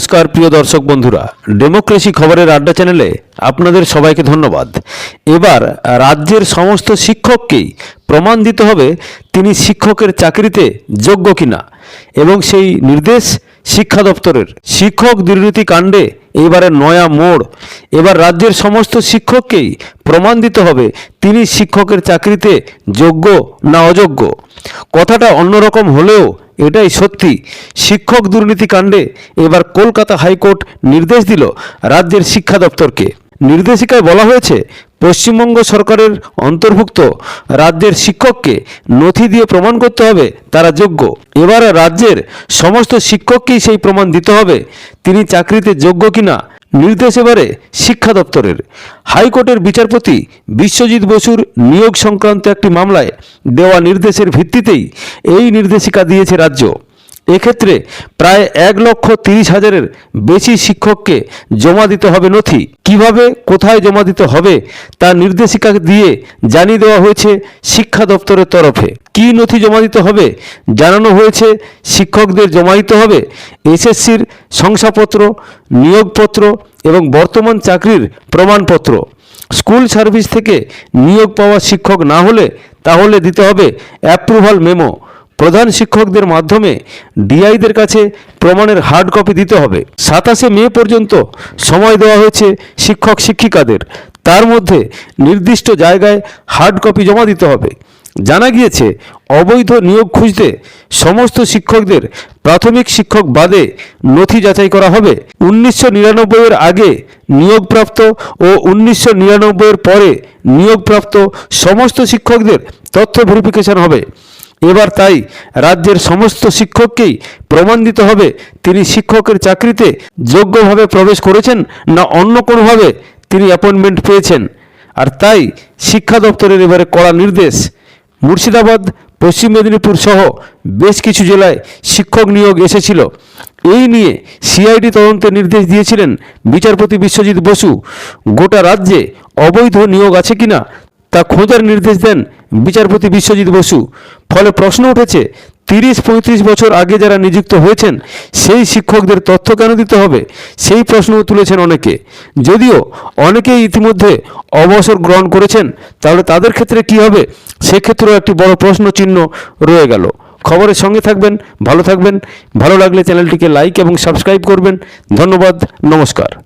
নমস্কার, প্রিয় দর্শক বন্ধুরা। ডেমোক্রেসি খবরের আড্ডা চ্যানেলে আপনাদের সবাইকে ধন্যবাদ। এবার রাজ্যের সমস্ত শিক্ষককেই প্রমাণ দিতে হবে তিনি শিক্ষকের চাকরিতে যোগ্য কিনা এবং সেই নির্দেশ শিক্ষা দপ্তরের শিক্ষক দুর্নীতি কাণ্ডে এবারে নয়া মোড়। এবার রাজ্যের সমস্ত শিক্ষককেই প্রমাণ দিতে হবে তিনি শিক্ষকের চাকরিতে যোগ্য না অযোগ্য। কথাটা অন্যরকম হলেও এটাই সত্যি। শিক্ষক দুর্নীতি কাণ্ডে এবার কলকাতা হাইকোর্ট নির্দেশ দিল রাজ্যের শিক্ষা দপ্তরকে। নির্দেশিকায় বলা হয়েছে পশ্চিমবঙ্গ সরকারের অন্তর্ভুক্ত রাজ্যের শিক্ষককে নথি দিয়ে প্রমাণ করতে হবে, তারা যোগ্য। এবার রাজ্যের সমস্ত শিক্ষককেই সেই প্রমাণ দিতে হবে, তিনি চাকরিতে যোগ্য কিনা? নির্দেশ এবারে শিক্ষা দপ্তরের। হাইকোর্টের বিচারপতি বিশ্বজিৎ বসুর নিয়োগ সংক্রান্ত একটি মামলায় দেওয়া নির্দেশের ভিত্তিতেই এই নির্দেশিকা দিয়েছে রাজ্য। এক্ষেত্রে প্রায় এক লক্ষ তিরিশ হাজারের বেশি শিক্ষককে জমা দিতে হবে নথি। কীভাবে, কোথায় জমা দিতে হবে, তা নির্দেশিকা দিয়ে জানিয়ে দেওয়া হয়েছে শিক্ষা দপ্তরের তরফে। কি নথি জমা দিতে হবে, জানানো হয়েছে শিক্ষকদের জমা দিতে হবে, এসএসসির শংসাপত্র, নিয়োগপত্র এবং বর্তমান চাকরির প্রমাণপত্র। স্কুল সার্ভিস থেকে নিয়োগ পাওয়া শিক্ষক না হলে তাহলে দিতে হবে অ্যাপ্রুভাল মেমো। প্রধান শিক্ষকদের মাধ্যমে ডিআইদের কাছে প্রমাণের হার্ড কপি দিতে হবে। সাতাশে মে পর্যন্ত সময় দেওয়া হয়েছে শিক্ষক শিক্ষিকাদের। তার মধ্যে নির্দিষ্ট জায়গায় হার্ড কপি জমা দিতে হবে। জানা গিয়েছে, অবৈধ নিয়োগ খুঁজতে সমস্ত শিক্ষকদের প্রাথমিক শিক্ষক বাদে নথি যাচাই করা হবে। উনিশশো নিরানব্বইয়ের আগে নিয়োগপ্রাপ্ত ও উনিশশো নিরানব্বইয়ের পরে নিয়োগপ্রাপ্ত সমস্ত শিক্ষকদের তথ্য ভেরিফিকেশন হবে। এবার তাই রাজ্যের সমস্ত শিক্ষককেই প্রমাণ দিতে হবে তিনি শিক্ষকের চাকরিতে যোগ্যভাবে প্রবেশ করেছেন না অন্য কোনোভাবে তিনি অ্যাপয়েন্টমেন্ট পেয়েছেন। আর তাই শিক্ষা দপ্তরের এবারে কড়া নির্দেশ। মুর্শিদাবাদ, পশ্চিম মেদিনীপুর সহ বেশ কিছু জেলায় শিক্ষক নিয়োগ এসেছিল। এই নিয়ে সিআইডি তদন্তের নির্দেশ দিয়েছিলেন বিচারপতি বিশ্বজিৎ বসু। গোটা রাজ্যে অবৈধ নিয়োগ আছে কিনা তা খোঁজার নির্দেশ দেন বিচারপতি বিশ্বজিৎ বসু। ফলে প্রশ্ন উঠেছে, তিরিশ পঁয়ত্রিশ বছর আগে যারা নিযুক্ত হয়েছেন, সেই শিক্ষকদের তথ্য কেন দিতে হবে? সেই প্রশ্নও তুলেছেন অনেকে। যদিও অনেকেই ইতিমধ্যে অবসর গ্রহণ করেছেন, তাহলে তাদের ক্ষেত্রে কি হবে? সেক্ষেত্রেও একটি বড় প্রশ্ন চিহ্ন রয়ে গেল। খবরের সঙ্গে থাকবেন, ভালো থাকবেন। ভালো লাগলে চ্যানেলটিকে লাইক এবং সাবস্ক্রাইব করবেন। ধন্যবাদ, নমস্কার।